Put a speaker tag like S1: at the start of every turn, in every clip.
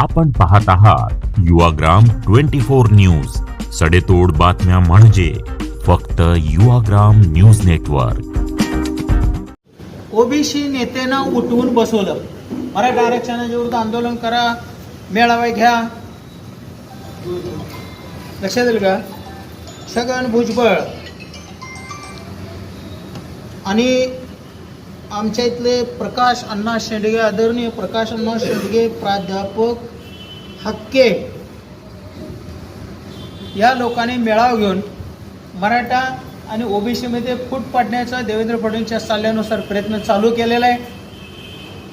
S1: आपण पाहत आहात युवाग्राम ट्वेंटी फोर न्यूज. सडेतोड बातम्या म्हणजे फक्त युवाग्राम न्यूज नेटवर्क.
S2: ओबीसी नेत्यांना उठवून बसवलं. मराठा आरक्षणाच्या विरुद्ध आंदोलन करा मेळावे घ्या. लक्षात येईल का? सगळं भुजबळ आणि आमच्या इथले प्रकाश अण्णा शेंडगे आदरणीय प्रकाश अण्णा शेंडगे प्राध्यापक हक्के. या लोकांनी मेळावा घेऊन मराठा आणि ओबीसीमध्ये फूट पाडण्याचा देवेंद्र फडणवीसच्या सल्ल्यानुसार प्रयत्न चालू केलेला आहे.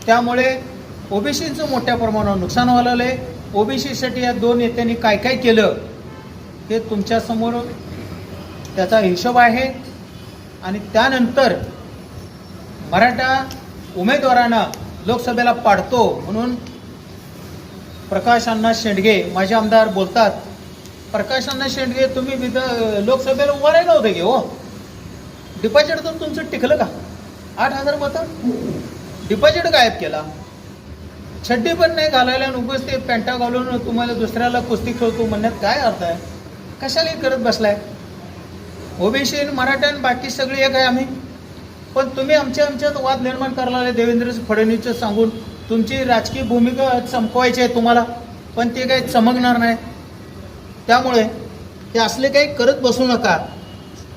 S2: त्यामुळे ओबीसीचं मोठ्या प्रमाणावर नुकसान व्हायला आहे. ओबीसीसाठी या दोन नेत्यांनी काय काय केलं हे तुमच्यासमोर त्याचा हिशोब आहे. आणि त्यानंतर मराठा उमेदवारांना लोकसभेला पाडतो म्हणून प्रकाश अण्णा शेंडगे माझे आमदार बोलतात प्रकाश अण्णा शेंडगे तुम्ही विध लोकसभेला उभा राहिला होते की हो? डिपॉझिट तर तुमचं टिकलं का? आठ हजार मतं? डिपॉझिट गायब केला. छड्डी पण नाही घालायला उभंच ते पॅन्टा घालून तुम्हाला दुसऱ्याला कुस्ती खेळतो म्हणण्यात काय अर्थ आहे? कशाला करत बसलाय? ओबीसी मराठा आणि बाकी सगळे एक आहे आम्ही. पण तुम्ही आमच्या आमच्यात वाद निर्माण करायला देवेंद्र फडणवीसचं सांगून. तुमची राजकीय भूमिका चमकवायची आहे तुम्हाला पण ते काही चमकणार नाही. त्यामुळे ते असले काही करत बसू नका.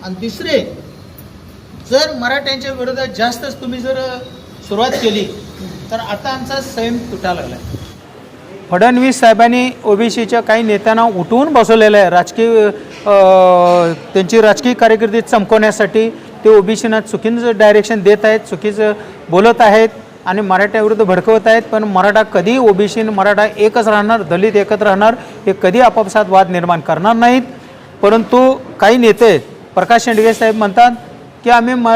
S2: आणि दुसरे जर मराठ्यांच्या विरोधात जास्तच तुम्ही जर सुरुवात केली तर आता आमचा संयम तुटा लागला फडणवीस साहेबांनी ओबीसीच्या काही नेत्यांना उठवून बसवलेलं आहे. राजकीय त्यांची राजकीय कारकिर्दी चमकवण्यासाठी ते ओबीसीना चुकीचं डायरेक्शन देत आहेत चुकीचं बोलत आहेत. आणि मराठ्याविरुद्ध भडकवत आहेत पण मराठा कधी ओबीसी मराठा एकच राहणार दलित एकत्र राहणार हे कधी आपापसात वाद निर्माण करणार नाहीत. परंतु काही नेते प्रकाश शेंडगे साहेब म्हणतात की आम्ही म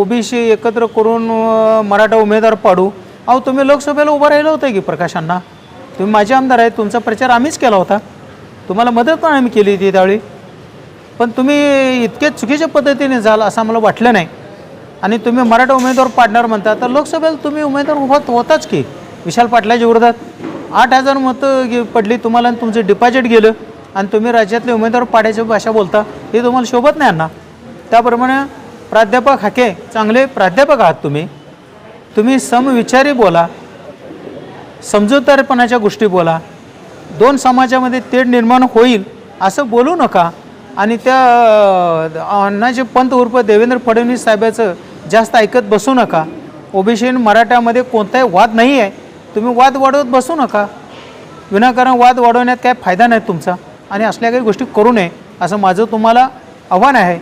S2: ओबीसी एकत्र करून मराठा उमेदवार पाडू. अहो तुम्ही लोकसभेला उभं राहिलं होतं की प्रकाशांना? तुम्ही माझे आमदार आहेत तुमचा प्रचार आम्हीच केला होता. तुम्हाला मदत पण आम्ही केली होती त्यावेळी. पण तुम्ही इतके चुकीच्या पद्धतीने जाल असं मला वाटलं नाही. आणि तुम्ही मराठा उमेदवार पाडणार म्हणता तर लोकसभेला तुम्ही उमेदवार उभा होताच की? विशाल पाटलाच्या विरोधात आठ हजार मतं पडली तुम्हाला आणि तुमचं डिपॉझिट गेलं आणि तुम्ही राज्यातले उमेदवार पाडायची भाषा बोलता हे तुम्हाला शोभत नाही अण्णा. त्याप्रमाणे प्राध्यापक हाके चांगले प्राध्यापक आहात तुम्ही. तुम्ही समविचारी बोला समजूतदारपणाच्या गोष्टी बोला. दोन समाजामध्ये तेढ निर्माण होईल असं बोलू नका. आणि त्या अण्णाचे पंत उर्फ देवेंद्र फडणवीस साहेबाचं जास्त ऐकत बसू नका. ओबीसी मराठ्यामध्ये कोणताही वाद नाही आहे तुम्ही वाद वाढवत बसू नका. विनाकारण वाद वाढवण्यात काय फायदा नाही तुमचा. आणि असल्या काही गोष्टी करू नये असं माझं तुम्हाला आव्हान आहे.